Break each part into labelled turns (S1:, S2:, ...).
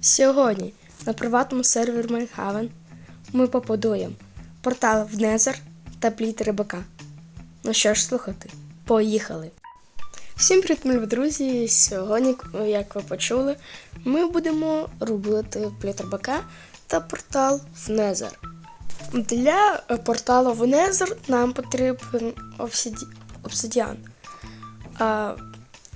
S1: Сьогодні на приватному сервері Майнхавен ми побудуємо портал в Незер та пліт рибака. Ну що ж слухати, поїхали! Всім привіт, мої друзі! Сьогодні, як ви почули, ми будемо робити пліт рибака та портал в Незер. Для порталу в Незер нам потрібен обсиді... обсидіан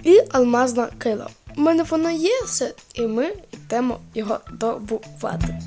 S1: і алмазна кила. У мене воно є все, і ми йдемо його добувати.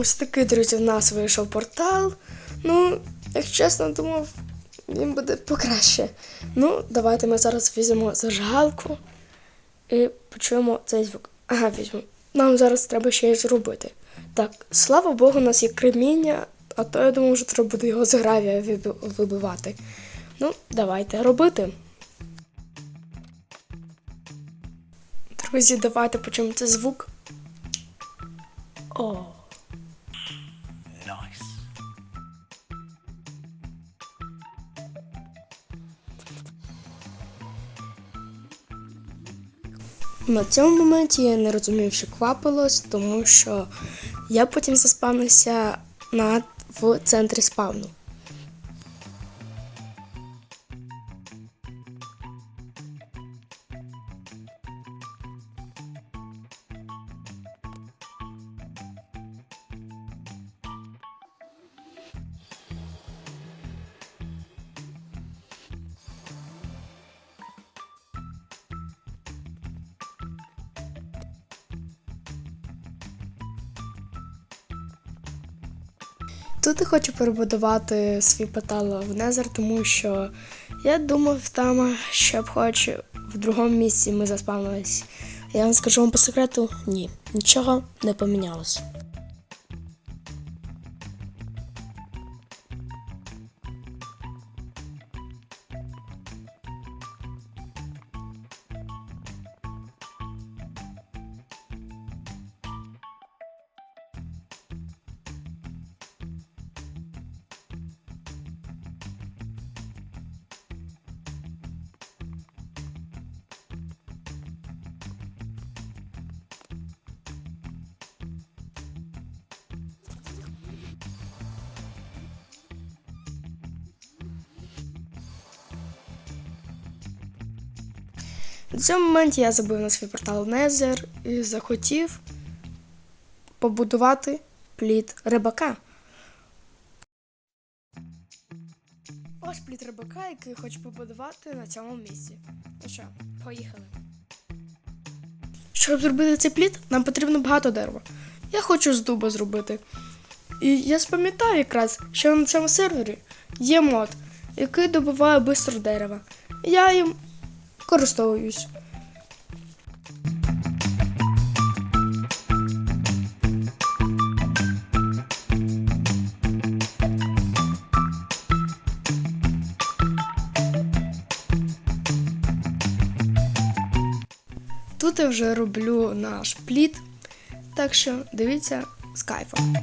S1: Ось такий, друзі, в нас вийшов портал. Ну, як чесно, думав, він буде покраще. Ну, давайте ми зараз візьмемо зажигалку і почуємо цей звук. Ага, візьмемо. Нам зараз треба ще й зробити. Так, слава Богу, у нас є креміння, а то я думав, що треба буде його з гравія вибивати. Ну, давайте робити. Друзі, давайте почуємо цей звук. О.
S2: Nice.
S1: На цьому моменті я не розумів, що квапилось, тому що я потім заспавнився на, в центрі спавну. Тут я хочу перебудувати свій портал в Незер, тому що я думав там, щоб хоч в другому місці ми заспавнились. Я вам скажу вам по секрету, ні, нічого не помінялось. В цьому моменті я забив на свій портал Незер і захотів побудувати плід рибака. Ось плід рибака, який хочу побудувати на цьому місці. Ну що, поїхали. Щоб зробити цей плід, нам потрібно багато дерева. Я хочу з дуба зробити. І я спам'ятав якраз, що на цьому сервері є мод, який добуває бистро дерева. Я їм користуюсь. Тут я вже роблю наш плід, так що дивіться з кайфом.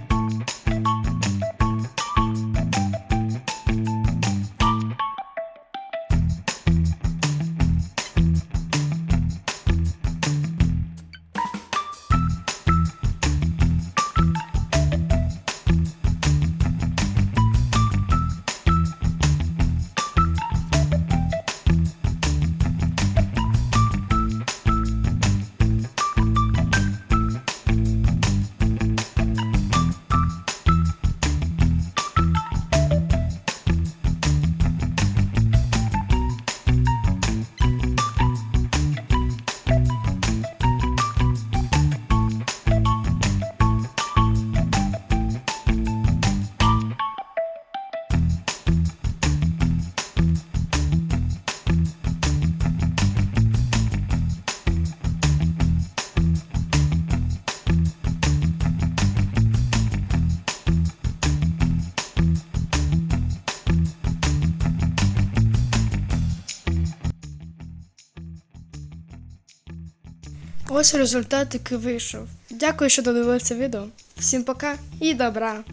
S1: Ось результат, який вийшов. Дякую, що додивилися відео. Всім пока і добра!